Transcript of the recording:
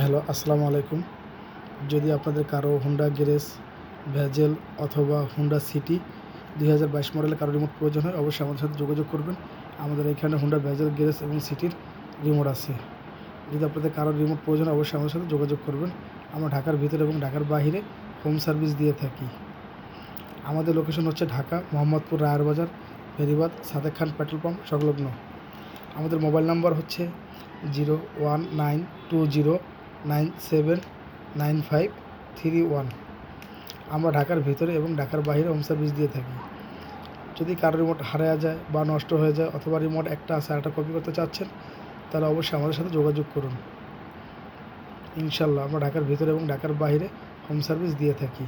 Hello, আসসালামু আলাইকুম। যদি আপনাদের কারও হুন্ডা গ্যারেজ ভ্যাজেল অথবা হুন্ডা সিটি দুই হাজার বাইশ মডেলের কারও রিমোট প্রয়োজন হয়, অবশ্যই আমাদের সাথে যোগাযোগ করবেন। আমাদের এখানে হুন্ডা ভ্যাজেল গ্যারেজ এবং সিটির রিমোট আছে। যদি আপনাদের কারও রিমোট প্রয়োজন হয়, অবশ্যই আমাদের সাথে যোগাযোগ করবেন। আমরা ঢাকার ভিতরে এবং ঢাকার বাইরে হোম সার্ভিস দিয়ে থাকি। আমাদের লোকেশন হচ্ছে ঢাকা, মোহাম্মদপুর রায়ের বাজার ফেরিবাদ সাদেক খান পেট্রোল পাম্প, সংলগ্ন। আমাদের মোবাইল নাম্বার হচ্ছে zero one nine two zero nine seven nine five three one. আমরা ঢাকার ভিতরে এবং ঢাকার বাইরে হোম সার্ভিস দিয়ে থাকি। যদি কারও রিমোট হারিয়ে যায় বা নষ্ট হয়ে যায় অথবা রিমোট একটা আছে একটা কপি করতে চাচ্ছেন, তাহলে অবশ্যই আমাদের সাথে যোগাযোগ করুন। ইনশাল্লাহ আমরা ঢাকার ভিতরে এবং ঢাকার বাইরে হোম সার্ভিস দিয়ে থাকি।